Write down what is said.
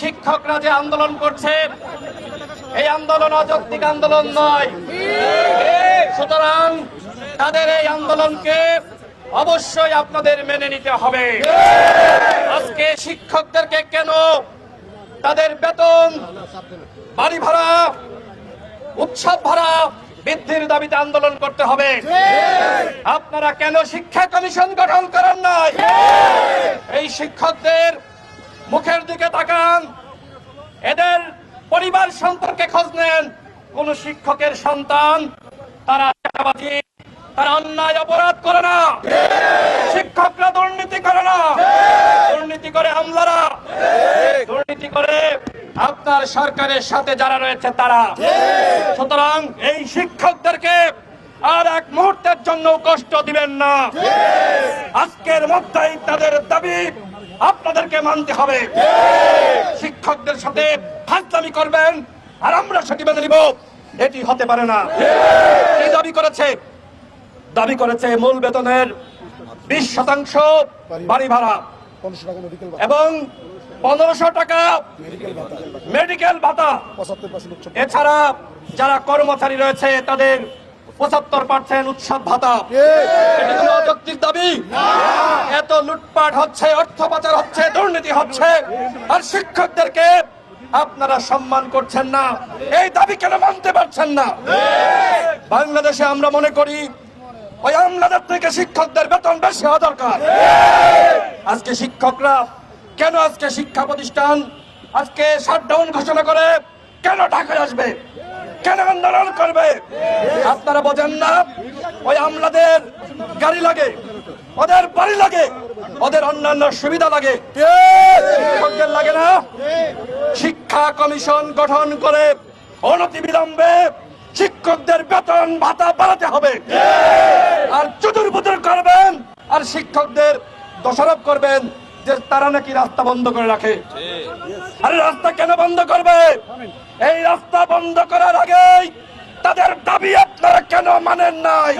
শিক্ষকরা যে আন্দোলন করছে, এই আন্দোলন অযৌক্তিক আন্দোলন নয়। সুতরাং তাদের এই আন্দোলনকে অবশ্যই আপনাদের মেনে নিতে হবে। আজকে শিক্ষকদেরকে কেন তাদের বেতন, বাড়ি ভাড়া, উৎসব ভাড়া বৃদ্ধির দাবিতে আন্দোলন করতে হবে? আপনারা কেন শিক্ষা কমিশন গঠন করেন নাই? এই শিক্ষকদের মুখের দিকে তাকান। এদের পরিবার সম্পর্কে খোঁজ নেন। কোন শিক্ষকের সন্তান, তারা তারা অন্যায় অপরাধ করে না। শিক্ষকরা দুর্নীতি করে না। দুর্নীতি করে আমলারা দুর্নীতি করে আপনার সরকারের সাথে যারা রয়েছে তারা। সুতরাং এই শিক্ষকদেরকে আর এক মুহূর্তের জন্য কষ্ট দিবেন না। আজকের মধ্যেই তাদের দাবি। আপনাদেরকে মানতে হবে। শিক্ষকদের সাথে ফাজলামি করবেন আর আমরা সেটি মেনে নিব। এটি হতে পারে না। কি দাবি করেছে? দাবি করেছে মূল বেতনের বিশ শতাংশ বাড়ি ভাড়া এবং পনেরোশো টাকা মেডিকেল ভাতা। এছাড়া যারা কর্মচারী রয়েছে তাদের পঁচাত্তর পার্সেন্ট উৎসব ভাতা। এটি কোনো অযৌক্তিক দাবি? এত লুটপাট হচ্ছে অর্থ পাচার হচ্ছে দুর্নীতি হচ্ছে আর শিক্ষকদেরকে আপনারা সম্মান করছেন না। এই দাবি কেন মানতে পারছেন না? বাংলাদেশে আমরা মনে করি ওই আমলাদের থেকে শিক্ষকদের বেতন বেশি হওয়া দরকার। আজকে শিক্ষকরা কেন আজকে শিক্ষা প্রতিষ্ঠান আজকে শাটডাউন ঘোষণা করে কেন ঢাকায় আসবে? কেন আন্দোলন করবে। আপনারা বোঝেন না ওই আমলাদের গাড়ি লাগে ওদের বাড়ি লাগে ওদের অন্যান্য সুবিধা লাগে। শিক্ষকদের লাগে না? শিক্ষা কমিশন গঠন করে অনতি বিলম্বে শিক্ষকদের বেতন ভাতা বাড়াতে হবে। আর চুদুর করবেন আর শিক্ষকদের দোষারোপ করবেন। যে তারা নাকি রাস্তা বন্ধ করে রাখে। আরে রাস্তা কেন বন্ধ করবে? এই রাস্তা বন্ধ করার আগেই তাদের দাবি আপনারা কেন মানেন নাই?